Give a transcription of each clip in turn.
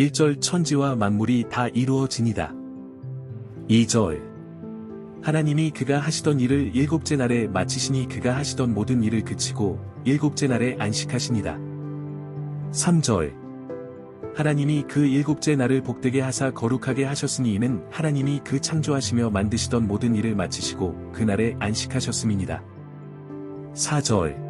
1절 천지와 만물이 다 이루어지니라. 2절 하나님이 그가 하시던 일을 일곱째 날에 마치시니 그가 하시던 모든 일을 그치고 일곱째 날에 안식하시니라. 3절 하나님이 그 일곱째 날을 복되게 하사 거룩하게 하셨으니 이는 하나님이 그 창조하시며 만드시던 모든 일을 마치시고 그날에 안식하셨음이니라. 4절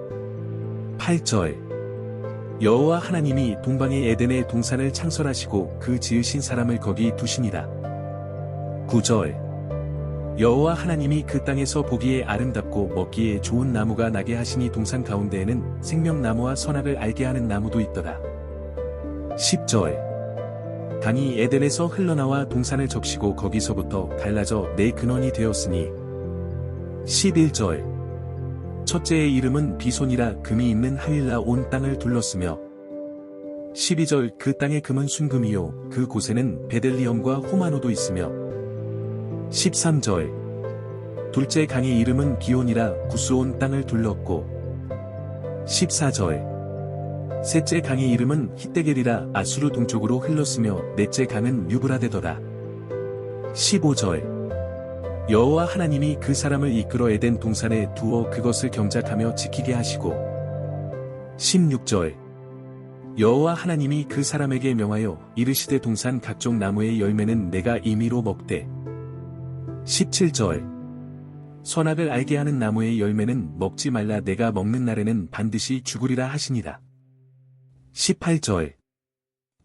8절. 여호와 하나님이 동방의 에덴의 동산을 창설하시고 그 지으신 사람을 거기 두시니라 9절. 여호와 하나님이 그 땅에서 보기에 아름답고 먹기에 좋은 나무가 나게 하시니 동산 가운데에는 생명나무와 선악을 알게 하는 나무도 있더라. 10절. 강이 에덴에서 흘러나와 동산을 적시고 거기서부터 갈라져 내 근원이 되었으니. 11절 첫째의 이름은 비손이라 금이 있는 하윌라 온 땅을 둘렀으며 12절 그 땅의 금은 순금이요. 그 곳에는 베델리엄과 호마노도 있으며 13절 둘째 강의 이름은 기온이라 구스온 땅을 둘렀고 14절 셋째 강의 이름은 히데겔이라 아수르 동쪽으로 흘렀으며 넷째 강은 유브라데더라 15절 여호와 하나님이 그 사람을 이끌어 에덴 동산에 두어 그것을 경작하며 지키게 하시고 16절. 여호와 하나님이 그 사람에게 명하여 이르시되 동산 각종 나무의 열매는 내가 임의로 먹되 17절. 선악을 알게 하는 나무의 열매는 먹지 말라 내가 먹는 날에는 반드시 죽으리라 하시니라. 18절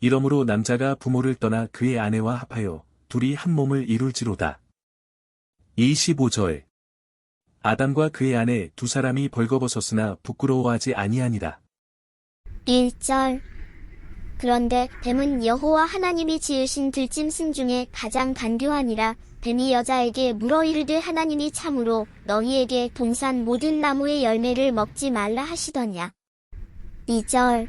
이러므로 남자가 부모를 떠나 그의 아내와 합하여 둘이 한 몸을 이룰지로다. 25절. 아담과 그의 아내 두 사람이 벌거벗었으나 부끄러워하지 아니하니라. 1절. 그런데 뱀은 여호와 하나님이 지으신 들짐승 중에 가장 간교하니라. 뱀이 여자에게 물어 이르되 하나님이 참으로 너희에게 동산 모든 나무의 열매를 먹지 말라 하시더냐. 2절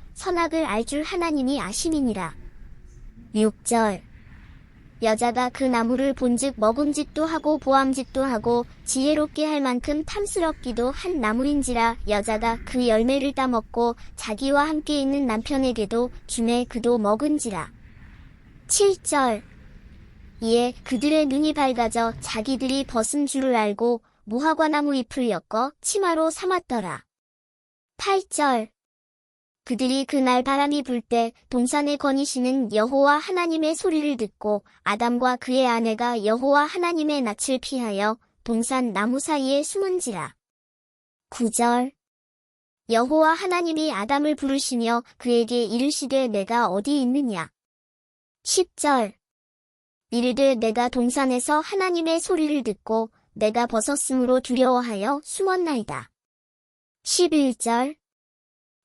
선악을 알 줄 하나님이 아심이니라. 6절 여자가 그 나무를 본즉 먹음직도 하고 보암직도 하고 지혜롭게 할 만큼 탐스럽기도 한 나무인지라 여자가 그 열매를 따먹고 자기와 함께 있는 남편에게도 주매 그도 먹은지라. 7절 이에 그들의 눈이 밝아져 자기들이 벗은 줄을 알고 무화과나무 잎을 엮어 치마로 삼았더라. 8절 그들이 그날 바람이 불 때 동산에 거니시는 여호와 하나님의 소리를 듣고 아담과 그의 아내가 여호와 하나님의 낯을 피하여 동산 나무 사이에 숨은지라. 9절 여호와 하나님이 아담을 부르시며 그에게 이르시되 내가 어디 있느냐. 10절 이르되 내가 동산에서 하나님의 소리를 듣고 내가 벗었으므로 두려워하여 숨었나이다. 11절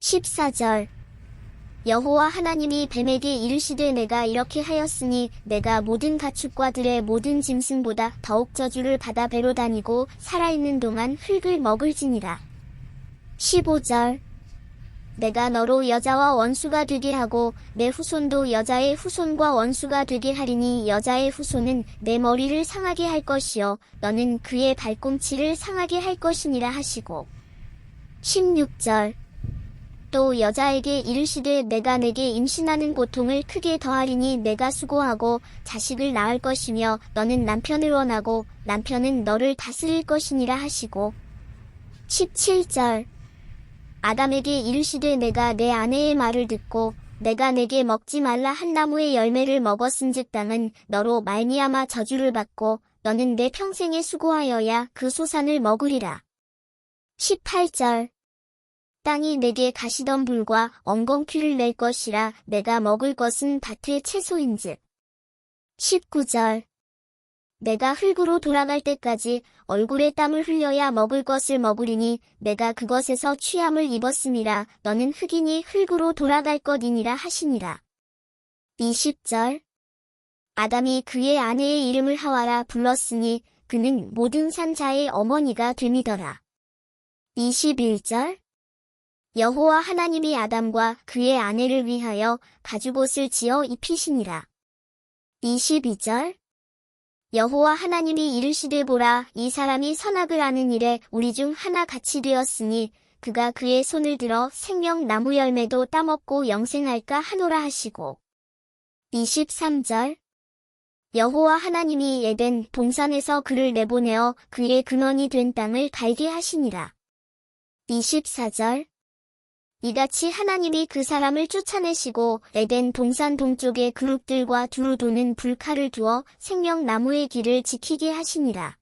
14절. 여호와 하나님이 뱀에게 이르시되 내가 이렇게 하였으니 내가 모든 가축과 들의 모든 짐승보다 더욱 저주를 받아 배로 다니고 살아있는 동안 흙을 먹을지니라. 15절. 내가 너로 여자와 원수가 되게 하고 내 후손도 여자의 후손과 원수가 되게 하리니 여자의 후손은 내 머리를 상하게 할 것이요 너는 그의 발꿈치를 상하게 할 것이니라 하시고. 16절 또 여자에게 이르시되 내가 내게 임신하는 고통을 크게 더하리니 내가 수고하고 자식을 낳을 것이며 너는 남편을 원하고 남편은 너를 다스릴 것이니라 하시고. 17절. 아담에게 이르시되 내가 내 아내의 말을 듣고 내가 내게 먹지 말라 한 나무의 열매를 먹었은즉 땅은 너로 말미암아 저주를 받고 너는 내 평생에 수고하여야 그 소산을 먹으리라. 18절 땅이 내게 가시던 불과 엉겅퀴를 낼 것이라 내가 먹을 것은 밭의 채소인즉. 19절 내가 흙으로 돌아갈 때까지 얼굴에 땀을 흘려야 먹을 것을 먹으리니 내가 그것에서 취함을 입었음이라 너는 흙이니 흙으로 돌아갈 것이니라 하시니라. 20절 아담이 그의 아내의 이름을 하와라 불렀으니 그는 모든 산자의 어머니가 됨이더라. 21절 여호와 하나님이 아담과 그의 아내를 위하여 가죽옷을 지어 입히시니라. 22절. 여호와 하나님이 이르시되 보라 이 사람이 선악을 아는 일에 우리 중 하나 같이 되었으니 그가 그의 손을 들어 생명 나무 열매도 따먹고 영생할까 하노라 하시고. 23절. 여호와 하나님이 에덴 동산에서 그를 내보내어 그의 근원이 된 땅을 갈게 하시니라. 24절 이같이 하나님이 그 사람을 쫓아내시고 에덴 동산 동쪽에 그룹들과 두루 도는 불칼을 두어 생명나무의 길을 지키게 하시니라.